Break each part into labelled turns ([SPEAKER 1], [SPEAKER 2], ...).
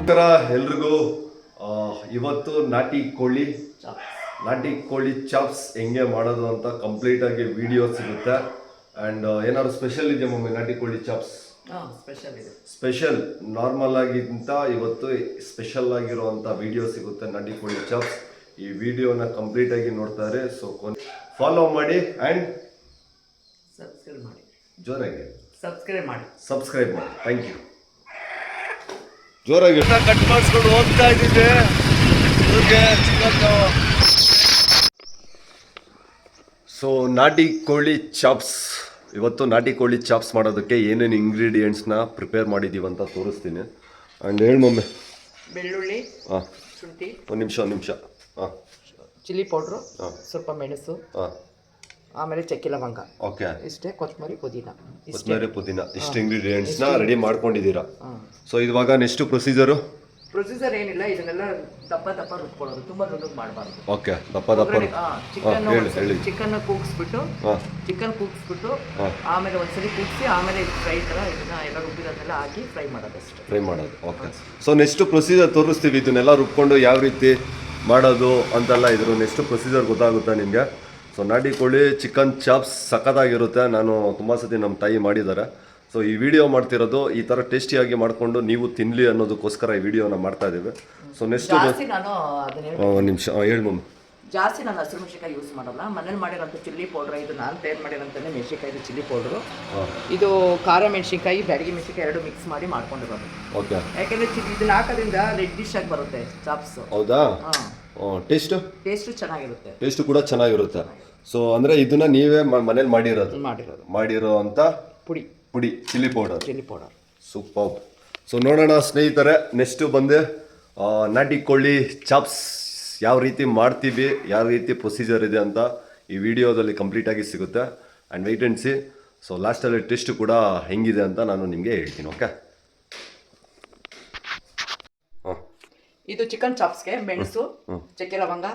[SPEAKER 1] ನಮಸ್ಕಾರ ಎಲ್ರಿಗೂ ಇವತ್ತು ನಾಟಿ ಕೋಳಿ ನಾಟಿ ಕೋಳಿ ಚಾಪ್ಸ್ ಹೆಂಗೆ ಮಾಡೋದು ಅಂತ ಕಂಪ್ಲೀಟ್ ಆಗಿ ವಿಡಿಯೋ ಸಿಗುತ್ತೆ. ಅಂಡ್ ಏನಾದ್ರು ಸ್ಪೆಷಲ್ ಇದೆಯಾ ಮಮ್ಮಿ ನಾಟಿ ಕೋಳಿ ಚಾಪ್ಸ್?
[SPEAKER 2] ಸ್ಪೆಷಲ್ ಇದೆ.
[SPEAKER 1] ಸ್ಪೆಷಲ್ ನಾರ್ಮಲ್ ಆಗಿಂತ ಇವತ್ತು ಸ್ಪೆಷಲ್ ಆಗಿರುವಂತ ವಿಡಿಯೋ ಸಿಗುತ್ತೆ ನಾಟಿ ಕೋಳಿ ಚಾಪ್ಸ್. ಈ ವಿಡಿಯೋನ ಕಂಪ್ಲೀಟ್ ಆಗಿ ನೋಡ್ತಾರೆ ಸೊ ಫಾಲೋ ಮಾಡಿ ಅಂಡ್
[SPEAKER 2] ಸಬ್ಸ್ಕ್ರೈಬ್ ಮಾಡಿ.
[SPEAKER 1] ಜೋರಾಗಿ.
[SPEAKER 2] ಸಬ್ಸ್ಕ್ರೈಬ್ ಮಾಡಿ.
[SPEAKER 1] ಸಬ್ಸ್ಕ್ರೈಬ್ ಮಾಡಿ. ಥ್ಯಾಂಕ್ ಯು ಜೋರಾಗಿ. ಕಟ್ ಮಾಡಿಸ್ಕೊಂಡು ಹೋಗ್ತಾ ಇದ್ದಿದ್ದೆ ಸೊ ನಾಟಿ ಕೋಳಿ ಚಾಪ್ಸ್ ಇವತ್ತು ನಾಟಿ ಕೋಳಿ ಚಾಪ್ಸ್ ಮಾಡೋದಕ್ಕೆ ಏನೇನು ಇಂಗ್ರೀಡಿಯೆಂಟ್ಸ್ನ ಪ್ರಿಪೇರ್ ಮಾಡಿದ್ದೀವಿ ಅಂತ ತೋರಿಸ್ತೀನಿ. ಆ್ಯಂಡ್ ಹೇಳಿ ಮಮ್ಮಿ.
[SPEAKER 2] ಬೆಳ್ಳುಳ್ಳಿ
[SPEAKER 1] ಹಾಂ.
[SPEAKER 2] ಶುಂಠಿ
[SPEAKER 1] ಒಂದು ನಿಮಿಷ ಒಂದು ನಿಮಿಷ. ಹಾಂ.
[SPEAKER 2] ಚಿಲ್ಲಿ ಪೌಡ್ರು
[SPEAKER 1] ಹಾಂ.
[SPEAKER 2] ಸ್ವಲ್ಪ ಮೆಣಸು
[SPEAKER 1] ಹಾಂ.
[SPEAKER 2] ಆಮೇಲೆ ಚಕ್ಕೆ ಲವಂಗ
[SPEAKER 1] ಓಕೆ
[SPEAKER 2] ಇಷ್ಟೇ ಕೊತ್ತಂಬರಿ ಪುದೀನ. ಇಷ್ಟೇ.
[SPEAKER 1] ಕೊತ್ತಂಬರಿ ಪುದೀನ. ಇಷ್ಟು ಇಂಗ್ರೀಡಿಯೆಂಟ್ಸ್ನ ರೆಡಿ ಮಾಡ್ಕೊಂಡಿದ್ದೀರಾ? ಸೊ ಇವಾಗ ನೆಕ್ಸ್ಟ್ ಪ್ರೊಸೀಜರು
[SPEAKER 2] ಪ್ರೊಸೀಜರ್ ಏನಿಲ್ಲ ಇದನ್ನೆಲ್ಲ ದಪ್ಪ ದಪ್ಪ ರುಬ್ಕೊಳ್ಳೋದು. ತುಂಬಾ ದೊಡ್ಡ ಮಾಡಬಾರ್ದು.
[SPEAKER 1] ಓಕೆ ದಪ್ಪ ದಪ್ಪ
[SPEAKER 2] ಚಿಕನ್
[SPEAKER 1] ಹೇಳಿ ಹೇಳಿ.
[SPEAKER 2] ಚಿಕನ್ ಕೂಗಿಸ್ಬಿಟ್ಟು ಚಿಕನ್ ಕೂಗಿಸ್ಬಿಟ್ಟು ಆಮೇಲೆ ಒಂದ್ಸರಿ ಕೂಗಿಸಿ ಆಮೇಲೆ ಫ್ರೈ ತರ ಇದನ್ನ ಎಲ್ಲ ರುಬ್ಬಿರೋದೆಲ್ಲ ಹಾಕಿ ಫ್ರೈ ಮಾಡೋದಷ್ಟೇ
[SPEAKER 1] ಫ್ರೈ ಮಾಡೋದು ಓಕೆ ಸೊ ನೆಕ್ಸ್ಟ್ ಪ್ರೊಸೀಜರ್ ತೋರಿಸ್ತೀವಿ. ಇದನ್ನೆಲ್ಲ ರುಬ್ಕೊಂಡು ಯಾವ ರೀತಿ ಮಾಡೋದು ಅಂತೆಲ್ಲ ಇದ್ರು ನೆಕ್ಸ್ಟ್ ಪ್ರೊಸೀಜರ್ ಗೊತ್ತಾಗುತ್ತೆ ನಿಮಗೆ? ಸೊ ನಾಟಿ ಕೋಳಿ ಚಿಕನ್ ಚಾಪ್ಸ್ ಸಖತ್ತಾಗಿರುತ್ತೆ. ನಾನು ತುಂಬ ಸತಿ ನಮ್ಮ ತಾಯಿ ಮಾಡಿದ್ದಾರೆ. ಸೊ ಈ ವಿಡಿಯೋ ಮಾಡ್ತಿರೋದು ಈ ಥರ ಟೇಸ್ಟಿಯಾಗಿ ಮಾಡಿಕೊಂಡು ನೀವು ತಿನ್ನಲಿ ಅನ್ನೋದಕ್ಕೋಸ್ಕರ ಈ ವಿಡಿಯೋನ ಮಾಡ್ತಾ ಇದ್ದೀವಿ. ಸೊ ನೆಕ್ಸ್ಟ್ ಒಂದು ನಿಮಿಷ ಹೇಳಿ ಮಮ್ಮಿ.
[SPEAKER 2] ಜಾಸ್ತಿ ನಾನು ಹಸಿರು ಮೆಣಸಿನಕಾಯಿ ಯೂಸ್ ಮಾಡೋಲ್ಲ. ಮನೇಲಿ ಮಾಡಿರೋಂಥ ಚಿಲ್ಲಿ ಪೌಡ್ರ್ ಇದು ನಾನು ತಯಾರು ಮಾಡಿರೋಂಥದ್ದೇ ಮೆಣಸಿನ್ಕಾಯಿದು ಚಿಲ್ಲಿ ಪೌಡ್ರು ಇದು ಖಾರ ಮೆಣಸಿನಕಾಯಿ ಬ್ಯಾಡಗಿ ಮೆಣಸಿನಕಾಯಿ ಎರಡು ಮಿಕ್ಸ್ ಮಾಡಿ ಮಾಡ್ಕೊಂಡಿರೋದು.
[SPEAKER 1] ಓಕೆ.
[SPEAKER 2] ಯಾಕೆಂದ್ರೆ ಚಿಲ್ಲಿ ಇದನ್ನ ಹಾಕೋದ್ರಿಂದ ರೆಡ್ ಡಿಶ್ ಆಗಿ ಬರುತ್ತೆ ಚಾಪ್ಸ್
[SPEAKER 1] ಹೌದಾ?
[SPEAKER 2] ಟೇಸ್ಟ್
[SPEAKER 1] ಟೇಸ್ಟ್
[SPEAKER 2] ಟೇಸ್ಟು ಚೆನ್ನಾಗಿರುತ್ತೆ.
[SPEAKER 1] ಟೇಸ್ಟ್ ಕೂಡ ಚೆನ್ನಾಗಿರುತ್ತೆ. ಸೊ ಅಂದ್ರೆ ಇದನ್ನ ನೀವೇ ಮನೇಲಿ ಮಾಡಿರೋದು?
[SPEAKER 2] ಮಾಡಿರೋದು.
[SPEAKER 1] ಮಾಡಿರೋ ಅಂತ
[SPEAKER 2] ಪುಡಿ.
[SPEAKER 1] ಪುಡಿ chilli powder
[SPEAKER 2] chilli powder
[SPEAKER 1] super so ನೋಡೋಣ ಸ್ನೇಹಿತರೆ ನೆಕ್ಸ್ಟ್ ಬಂದು ನಾಟಿ ಕೋಳಿ ಚಾಪ್ಸ್ ಯಾವ ರೀತಿ ಮಾಡ್ತೀವಿ ಯಾವ ರೀತಿ ಪ್ರೊಸೀಜರ್ ಇದೆ ಅಂತ ಈ ವಿಡಿಯೋದಲ್ಲಿ ಕಂಪ್ಲೀಟಾಗಿ ಸಿಗುತ್ತೆ. And wait and see so ಲಾಸ್ಟಲ್ಲಿ ಟೆಸ್ಟ್ ಕೂಡ ಹೆಂಗಿದೆ ಅಂತ ನಾನು ನಿಮಗೆ ಹೇಳ್ತೀನಿ ಓಕೆ
[SPEAKER 2] ಇದು ಚಿಕನ್ ಚಾಪ್ಸ್ಗೆ ಮೆಣಸು ಚಕ್ಕೆ ಲವಂಗ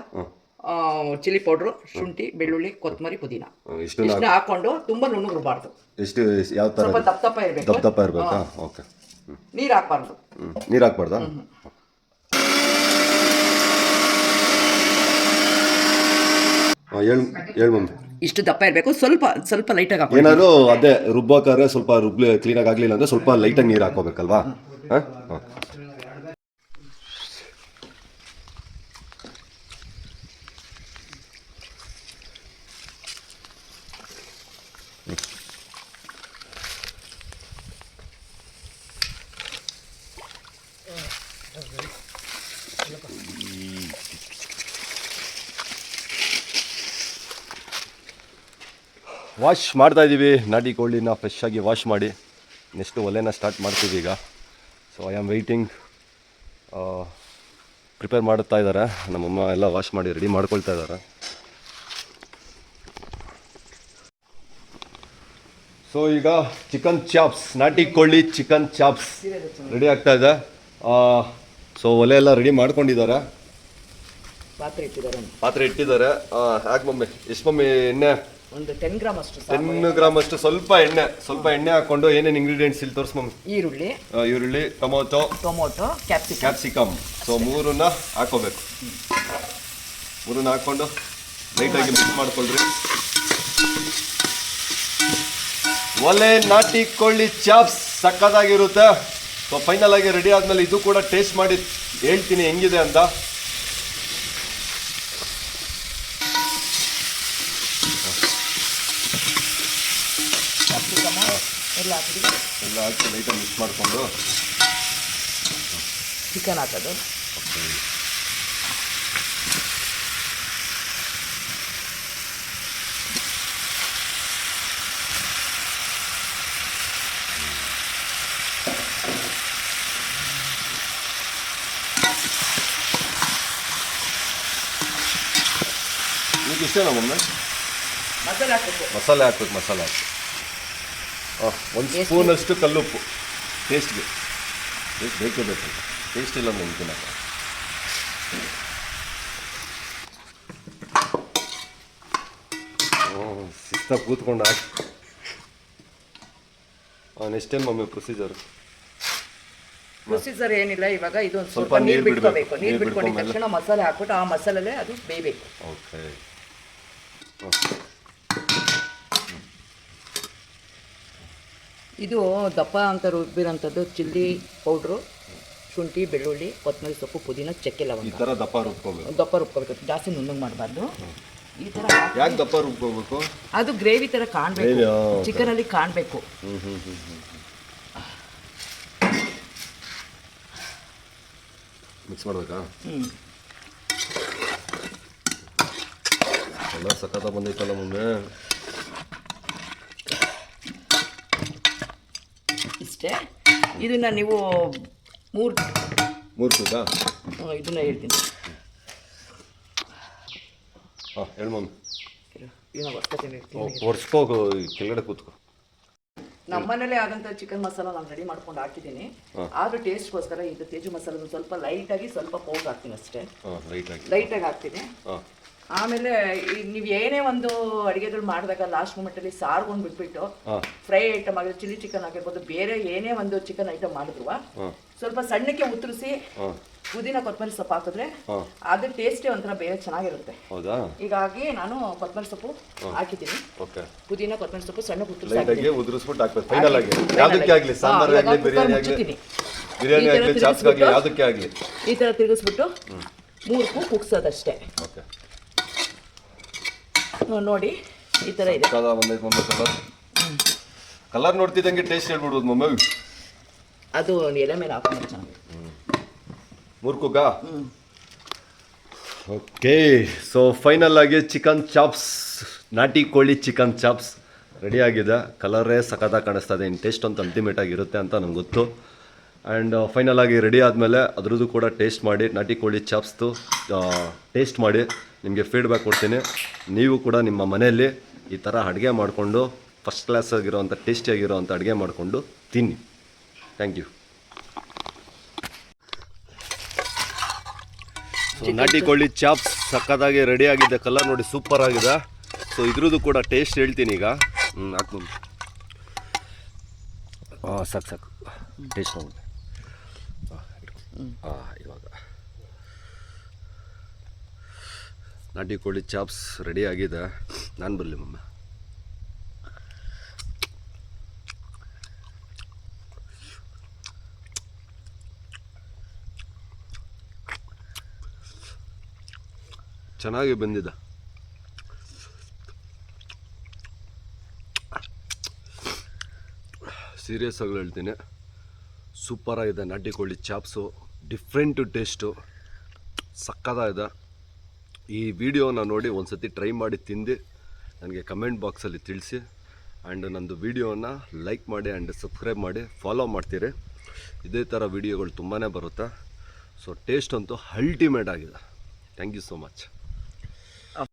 [SPEAKER 2] ಚಿಲ್ಲಿ ಪೌಡ್ರು ಶುಂಠಿ ಬೆಳ್ಳುಳ್ಳಿ ಕೊತ್ತಂಬರಿ ಪುದೀನ.
[SPEAKER 1] ಇಷ್ಟು
[SPEAKER 2] ಇಷ್ಟನ್ನ ಹಾಕೊಂಡು ತುಂಬಾ ನುಣ್ಣಗೆ ರುಬಾರ್ದು
[SPEAKER 1] ಎಷ್ಟು ಯಾವ
[SPEAKER 2] ತರ ದಪ್ಪ ದಪ್ಪ ಇರಬೇಕು.
[SPEAKER 1] ದಪ್ಪ ದಪ್ಪ ಇರಬೇಕಾ? ಓಕೆ
[SPEAKER 2] ನೀರು ಹಾಕ್ಬಾರ್ದು.
[SPEAKER 1] ನೀರು ಹಾಕ್ಬಾರ್ದಾ? ಹೇಳು ಹೇಳು ಮಮ್ಮಿ
[SPEAKER 2] ಇಷ್ಟು ದಪ್ಪ ಇರಬೇಕು. ಸ್ವಲ್ಪ ಸ್ವಲ್ಪ ಲೈಟಾಗಿ ಹಾಕಿ
[SPEAKER 1] ಏನಾದ್ರು ಅದೇ ರುಬ್ಬಾಕಾರೆ ಸ್ವಲ್ಪ ರುಬ್ಲಿ ಕ್ಲೀನಾಗಿ ಆಗಲಿಲ್ಲ ಅಂದರೆ ಸ್ವಲ್ಪ ಲೈಟಾಗಿ ನೀರು ಹಾಕೋಬೇಕಲ್ವಾ ಹಾಂ. ವಾಶ್ ಮಾಡ್ತಾ ಇದ್ದೀವಿ ನಾಟಿ ಕೋಳಿನ ಫ್ರೆಶ್ ಆಗಿ ವಾಶ್ ಮಾಡಿ. ನೆಕ್ಸ್ಟ್ ಒಲೆನ ಸ್ಟಾರ್ಟ್ ಮಾಡ್ತೀವಿ ಈಗ. So I am waiting prepare ಮಾಡ್ತಾ ಇದ್ದಾರೆ ನಮ್ಮಮ್ಮ ಎಲ್ಲ ವಾಶ್ ಮಾಡಿ ರೆಡಿ ಮಾಡ್ಕೊಳ್ತಾ ಇದ್ದಾರೆ ಸೊ ಈಗ ಚಿಕನ್ ಚಾಪ್ಸ್ ನಾಟಿ ಕೋಳಿ ಚಿಕನ್ ಚಾಪ್ಸ್ ರೆಡಿ ಆಗ್ತಾ ಇದೆ. ಸೊ ಒಲೆ ಎಲ್ಲ ರೆಡಿ ಮಾಡ್ಕೊಂಡಿದ್ದಾರೆ.
[SPEAKER 2] ಪಾತ್ರೆ ಇಟ್ಟಿದ್ದಾರೆ.
[SPEAKER 1] ಪಾತ್ರೆ ಇಟ್ಟಿದ್ದಾರೆ. ಯಾಕೆ ಮಮ್ಮಿ? ಎಷ್ಟು ಮಮ್ಮಿ ಎಣ್ಣೆ?
[SPEAKER 2] ಒಂದು ಟೆನ್ ಗ್ರಾಮ್ ಅಷ್ಟು.
[SPEAKER 1] ಟೆನ್ ಗ್ರಾಮ್ ಅಷ್ಟು ಸ್ವಲ್ಪ ಎಣ್ಣೆ ಸ್ವಲ್ಪ ಎಣ್ಣೆ ಹಾಕೊಂಡು ಏನೇನು ಇಂಗ್ರೀಡಿಯೆಂಟ್ಸ್ ಇಲ್ಲಿ ತೋರಿಸ್ ಮಮ್ಮಿ?
[SPEAKER 2] ಈರುಳ್ಳಿ.
[SPEAKER 1] ಈರುಳ್ಳಿ tomato
[SPEAKER 2] tomato capsicum.
[SPEAKER 1] Capsicum. So ಮೂರನ್ನ ಹಾಕೋಬೇಕು. ಮೂರನ್ನ ಹಾಕೊಂಡು ಲೈಟಾಗಿ ಮಿಕ್ಸ್ ಮಾಡ್ಕೊಳ್ರಿ. ಒಲೆ ನಾಟಿ ಕೊಳ್ಳಿ ಚಾಪ್ಸ್ ಸಕ್ಕದಾಗಿರುತ್ತೆ ಸೊ ಫೈನಲ್ ಆಗಿ ರೆಡಿ ಆದ್ಮೇಲೆ ಇದು ಕೂಡ ಟೇಸ್ಟ್ ಮಾಡಿ ಹೇಳ್ತೀನಿ ಹೆಂಗಿದೆ ಅಂತ.
[SPEAKER 2] ಕ್ಯಾಪ್ಸಿಕಮ್ ಎಲ್ಲ ಹಾಕಿದ್ವಿ
[SPEAKER 1] ಎಲ್ಲ ಹಾಕಿ ಲೈಟಾಗಿ ಮಿಕ್ಸ್ ಮಾಡಿಕೊಂಡು
[SPEAKER 2] ಚಿಕನ್ ಹಾಕೋದು.
[SPEAKER 1] ಈಗ ಇಷ್ಟೇನಾ ಮಮ್ಮಿ
[SPEAKER 2] ಮಸಾಲೆ ಹಾಕಬೇಕು.
[SPEAKER 1] ಮಸಾಲೆ ಹಾಕ್ಬೇಕು ಮಸಾಲೆ ಹಾಕಿ ಒಂದು? ಸ್ಪೂನಷ್ಟು ಕಲ್ಲುಪ್ಪು. ಟೇಸ್ಟ್ಗೆ ಟೇಸ್ಟ್ ಬೇಕೇ ಬೇಕು. ಟೇಸ್ಟ್ ಇಲ್ಲ ನೆನ್ಪಿನ ಶಿಸ್ತಾಗಿ ಕೂತ್ಕೊಂಡು. ಹಾಕಿ ನೆಕ್ಸ್ಟ್ ಏನು ಮಮ್ಮಿ ಪ್ರೊಸೀಜರ್
[SPEAKER 2] ಪ್ರೊಸೀಜರ್ ಏನಿಲ್ಲ ಇವಾಗ ಇದು ಒಂದು
[SPEAKER 1] ಸ್ವಲ್ಪ
[SPEAKER 2] ನೀರು ಬಿಟ್ಕೋಬೇಕು. ನೀರು
[SPEAKER 1] ಬಿಟ್ಕೊಂಡಿದ್ದ
[SPEAKER 2] ತಕ್ಷಣ ಮಸಾಲೆ ಹಾಕ್ಬಿಟ್ಟು ಆ ಮಸಾಲೆಲೆ ಅದು ಬೇಯಬೇಕು.
[SPEAKER 1] ಓಕೆ
[SPEAKER 2] ಇದು ದಪ್ಪ ಅಂತ ರುಬ್ಬಿರೋಂಥದ್ದು ಚಿಲ್ಲಿ ಪೌಡ್ರು ಶುಂಠಿ ಬೆಳ್ಳುಳ್ಳಿ ಕೊತ್ತಂಬರಿ ಸೊಪ್ಪು ಪುದೀನ ಚಕ್ಕೆ
[SPEAKER 1] ಈ
[SPEAKER 2] ಲವಂಗ
[SPEAKER 1] ಥರ ದಪ್ಪ ರುಬ್ಕೋಬೇಕು.
[SPEAKER 2] ದಪ್ಪ ರುಬ್ಕೋಬೇಕು. ಜಾಸ್ತಿ ನುಣ್ಣಗೆ ಮಾಡಬಾರ್ದು. ಈ ಥರ
[SPEAKER 1] ಯಾಕೆ ದಪ್ಪ ರುಬ್ಕೋಬೇಕು?
[SPEAKER 2] ಅದು ಗ್ರೇವಿ ಥರ ಕಾಣಬೇಕು. ಚಿಕನಲ್ಲಿ ಕಾಣಬೇಕು.
[SPEAKER 1] ಮಿಕ್ಸ್ ಮಾಡಬೇಕಾ?
[SPEAKER 2] ಹ್ಞೂ
[SPEAKER 1] ಎಲ್ಲ ಸಖತ್ತ ಬಂದೈತಲ್ಲ ಮುಂದೆ.
[SPEAKER 2] ಇಷ್ಟೇ ಇದನ್ನು ನೀವು ಮೂರು
[SPEAKER 1] ಮೂರು ಕೂದಾ
[SPEAKER 2] ಇದನ್ನ ಹೇಳ್ತೀನಿ.
[SPEAKER 1] ಹಾಂ
[SPEAKER 2] ಇದನ್ನ
[SPEAKER 1] ಕೆಳಗಡೆ ಕೂತ್ಕೋ.
[SPEAKER 2] ನಮ್ಮನೇಲೆ ಆದಂಥ ಚಿಕನ್ ಮಸಾಲ ನಾನು ರೆಡಿ ಮಾಡ್ಕೊಂಡು ಹಾಕಿದ್ದೀನಿ. ಆದ್ರೂ ಟೇಸ್ಟ್ಗೋಸ್ಕರ ಇದು ತೇಜು ಮಸಾಲ ಸ್ವಲ್ಪ ಲೈಟಾಗಿ ಸ್ವಲ್ಪ ಪೌಡ್ ಹಾಕ್ತೀನಿ ಅಷ್ಟೇ.
[SPEAKER 1] ಲೈಟ್ ಆಗಿ.
[SPEAKER 2] ಲೈಟಾಗಿ ಹಾಕ್ತೀನಿ. ಆಮೇಲೆ ನೀವು ಏನೇ ಒಂದು ಅಡುಗೆಗಳು ಮಾಡಿದಾಗ ಲಾಸ್ಟ್ ಮೂಮೆಂಟಲ್ಲಿ ಸಾರ್ಗೊಂಡು ಬಿಟ್ಬಿಟ್ಟು ಫ್ರೈ ಐಟಮ್ ಆಗಿರೋ ಚಿಲ್ಲಿ ಚಿಕನ್ ಆಗಿರ್ಬೋದು ಬೇರೆ ಏನೇ ಒಂದು ಚಿಕನ್ ಐಟಮ್ ಮಾಡಿದ್ರು ಸ್ವಲ್ಪ ಸಣ್ಣಕ್ಕೆ ಉತ್ತರಿಸಿ ಪುದೀನ ಕೊತ್ತಂಬರಿ ಸೊಪ್ಪು ಹಾಕಿದ್ರೆ ಅದ್ರ ಟೇಸ್ಟೇ ಒಂಥರ ಬೇರೆ ಚೆನ್ನಾಗಿರುತ್ತೆ. ಹೀಗಾಗಿ ನಾನು ಕೊತ್ತಂಬರಿ ಸೊಪ್ಪು ಹಾಕಿದ್ದೀನಿ. ಪುದೀನ ಕೊತ್ತಂಬರಿ ಸೊಪ್ಪು ಸಣ್ಣ ಈ
[SPEAKER 1] ತರ
[SPEAKER 2] ತಿರುಗಿಸ್ಬಿಟ್ಟು- ಮೂರು ಕುಕ್ಸೋದಷ್ಟೇ. ಕುಗ್ಸೋದಷ್ಟೇ ನೋಡಿ ಈ ಥರ ಇದೆ.
[SPEAKER 1] ಕಲರ್ ನೋಡ್ತಿದ್ದಂಗೆ ಟೇಸ್ಟ್ ಹೇಳ್ಬಿಡ್ಬೋದು ಮಮ್ಮಿ.
[SPEAKER 2] ಅದು ಎಲೆ ಮೇಲೆ ಹಾಕೊಂಡು ಚೆನ್ನಾಗಿ
[SPEAKER 1] ಮೂರು ಕುಗ್ಗ ಓಕೆ ಸೊ ಫೈನಲ್ ಆಗಿ ಚಿಕನ್ ಚಾಪ್ಸ್ ನಾಟಿ ಕೋಳಿ ಚಿಕನ್ ಚಾಪ್ಸ್ ರೆಡಿ ಆಗಿದೆ. ಕಲರೇ ಸಖತ್ತಾಗಿ ಕಾಣಿಸ್ತಾ ಇದೆ. ಇನ್ನು ಟೇಸ್ಟ್ ಅಂತ ಅಲ್ಟಿಮೇಟ್ ಆಗಿರುತ್ತೆ ಅಂತ ನನಗೆ ಗೊತ್ತು. ಆ್ಯಂಡ್ ಫೈನಲ್ ಆಗಿ ರೆಡಿ ಆದಮೇಲೆ ಅದ್ರದ್ದು ಕೂಡ ಟೇಸ್ಟ್ ಮಾಡಿ ನಾಟಿ ಕೋಳಿ ಚಾಪ್ಸ್ದು ಟೇಸ್ಟ್ ಮಾಡಿ ನಿಮಗೆ ಫೀಡ್ಬ್ಯಾಕ್ ಕೊಡ್ತೀನಿ. ನೀವು ಕೂಡ ನಿಮ್ಮ ಮನೆಯಲ್ಲಿ ಈ ಥರ ಅಡುಗೆ ಮಾಡಿಕೊಂಡು ಫಸ್ಟ್ ಕ್ಲಾಸ್ ಆಗಿರೋವಂಥ ಟೇಸ್ಟಿಯಾಗಿರೋವಂಥ ಅಡುಗೆ ಮಾಡಿಕೊಂಡು ತಿನ್ನಿ. ಥ್ಯಾಂಕ್ ಯು ಸೊ ನಾಟಿ ಕೋಳಿ ಚಾಪ್ಸ್ ಸಕ್ಕತ್ತಾಗಿ ರೆಡಿ ಆಗಿದೆ. ಕಲರ್ ನೋಡಿ ಸೂಪರ್ ಆಗಿದೆ. ಸೊ ಇದ್ರದ್ದು ಕೂಡ ಟೇಸ್ಟ್ ಹೇಳ್ತೀನಿ ಈಗ. ಹ್ಞೂ ಹಾಕ್ಬೋದು. ಹಾಂ ಸಾಕು ಸಾಕು. ಟೇಸ್ಟ್ ನೋಡಿ ಹಾಂ ಇವಾಗ. ನಾಟಿ ಕೋಳಿ ಚಾಪ್ಸ್ ರೆಡಿ ಆಗಿದೆ. ನಾನು ಬರಲಿ ಮಮ್ಮ ಚೆನ್ನಾಗಿ ಬಂದಿದೆ. ಸೀರಿಯಸ್ ಆಗಿ ಹೇಳ್ತೀನಿ. ಸೂಪರಾಗಿದೆ ನಾಟಿ ಕೋಳಿ ಚಾಪ್ಸು ಡಿಫ್ರೆಂಟು ಟೇಸ್ಟು ಸಕ್ಕತ್ತಾಗಿದೆ ಈ ವಿಡಿಯೋನ ನೋಡಿ ಒಂದು ಸತಿ ಟ್ರೈ ಮಾಡಿ ತಿಂದು ನನಗೆ ಕಮೆಂಟ್ ಬಾಕ್ಸಲ್ಲಿ ತಿಳಿಸಿ ಆ್ಯಂಡ್ ನಂದು ವಿಡಿಯೋನ ಲೈಕ್ ಮಾಡಿ ಆ್ಯಂಡ್ ಸಬ್ಸ್ಕ್ರೈಬ್ ಮಾಡಿ ಫಾಲೋ ಮಾಡ್ತೀರಿ. ಇದೇ ಥರ ವಿಡಿಯೋಗಳು ತುಂಬಾ ಬರುತ್ತೆ. ಸೊ ಟೇಸ್ಟ್ ಅಂತೂ ಅಲ್ಟಿಮೇಟ್ ಆಗಿದೆ. Thank you so much